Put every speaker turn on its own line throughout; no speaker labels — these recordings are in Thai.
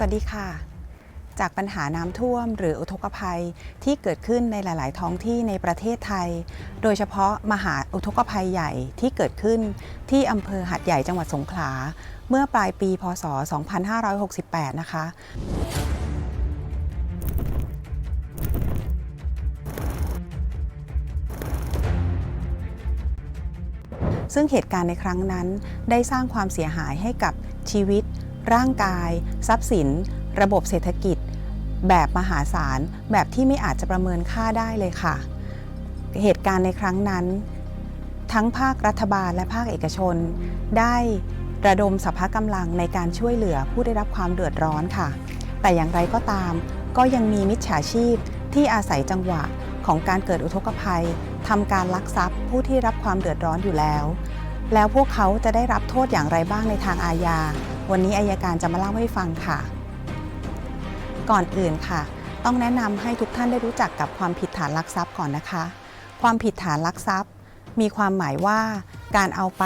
สวัสดีค่ะ จากปัญหาน้ำท่วม หรืออุทกภัยที่เกิดขึ้นในหลาย ๆ ท้องที่ในประเทศไทย โดยเฉพาะมหาอุทกภัยใหญ่ที่เกิดขึ้นที่อำเภอหัดใหญ่จังหวัดสงขลา เมื่อปลายปี พศ 2568 นะคะซึ่งเหตุการณ์ในครั้งนั้นได้สร้างความเสียหายให้กับชีวิต ร่างกาย ทรัพย์สิน ระบบเศรษฐกิจ แบบมหาศาล แบบที่ไม่อาจจะประเมินค่าได้เลยค่ะ เหตุการณ์ในครั้งนั้น ทั้งภาครัฐบาลและภาคเอกชน ได้ระดมสรรพกำลังในการช่วยเหลือผู้ได้รับความเดือดร้อนค่ะ แต่อย่างไรก็ตาม ก็ยังมีมิจฉาชีพที่อาศัยจังหวะของการเกิดอุทกภัยทำการลักทรัพย์ผู้ที่รับความเดือดร้อนอยู่แล้ว แล้วพวกเขาจะได้รับโทษอย่างไรบ้างในทางอาญา วันนี้อายการจะมาเล่าให้ฟังค่ะ ก่อนอื่นค่ะ ต้องแนะนำให้ทุกท่านได้รู้จักกับความผิดฐานลักทรัพย์ก่อนนะคะ ความผิดฐานลักทรัพย์ มีความหมายว่าการเอาไป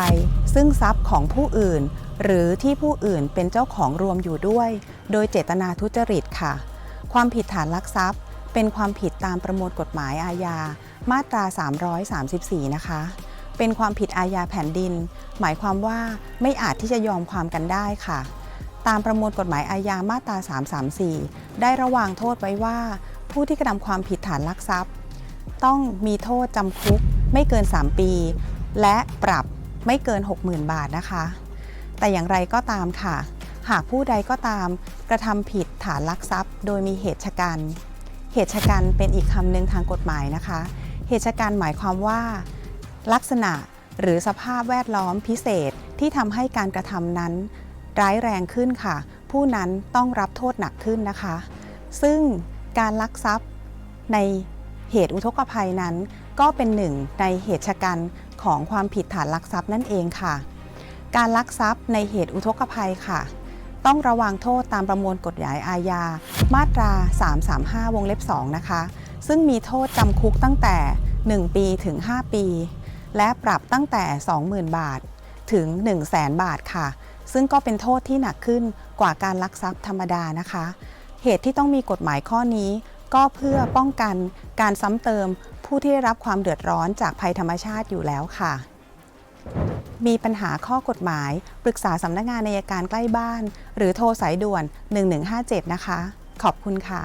ซึ่งทรัพย์ของผู้อื่น หรือที่ผู้อื่นเป็นเจ้าของรวมอยู่ด้วย โดยเจตนาทุจริตค่ะ ความผิดฐานลักทรัพย์ เป็นความผิดตามประมวลกฎหมายอาญามาตรา 334 นะคะ เป็นความผิดอาญาแผ่นดิน หมายความว่าไม่อาจที่จะยอมความกันได้ค่ะ ตามประมวลกฎหมายอาญามาตรา 334 ได้ระวางโทษไว้ว่า ผู้ที่กระทำความผิดฐานลักทรัพย์ ต้องมีโทษจำคุกไม่เกิน 3 ปี และปรับไม่เกิน 60,000 บาทนะคะ แต่อย่างไรก็ตามค่ะ หากผู้ใดก็ตามกระทำผิดฐานลักทรัพย์ โดยมีเหตุชะกัน เหตุชะกันเป็นอีกคำหนึ่งทางกฎหมายนะคะ เหตุชะกันหมายความว่า ลักษณะหรือสภาพแวดล้อมพิเศษที่ทำให้การกระทำนั้น ร้ายแรงขึ้นค่ะ ผู้นั้นต้องรับโทษหนักขึ้นนะคะ ซึ่งการลักทรัพย์ในเหตุอุทกภัยนั้น ก็เป็นหนึ่งในเหตุชะกันของความผิดฐานลักทรัพย์นั่นเองค่ะ การลักทรัพย์ในเหตุอุทกภัยค่ะ ต้องระวังโทษตามประมวลกฎหมายอาญา มาตรา 335 วงเล็บ 2 นะคะ ซึ่งมีโทษจำคุกตั้งแต่ 1 ปีถึง 5 ปี และปรับตั้งแต่ 20,000 บาท ถึง 100,000 บาทค่ะ ซึ่งก็เป็นโทษที่หนักขึ้นกว่าการลักทรัพย์ธรรมดานะคะ เหตุที่ต้องมีกฎหมายข้อนี้ ก็เพื่อป้องกันการซ้ำเติมผู้ที่ได้รับความเดือดร้อนจากภัยธรรมชาติอยู่แล้วค่ะ มีปัญหาข้อกฎหมาย ปรึกษาสำนักงานนายการใกล้บ้าน หรือโทรสายด่วน 1157 นะคะ ขอบคุณค่ะ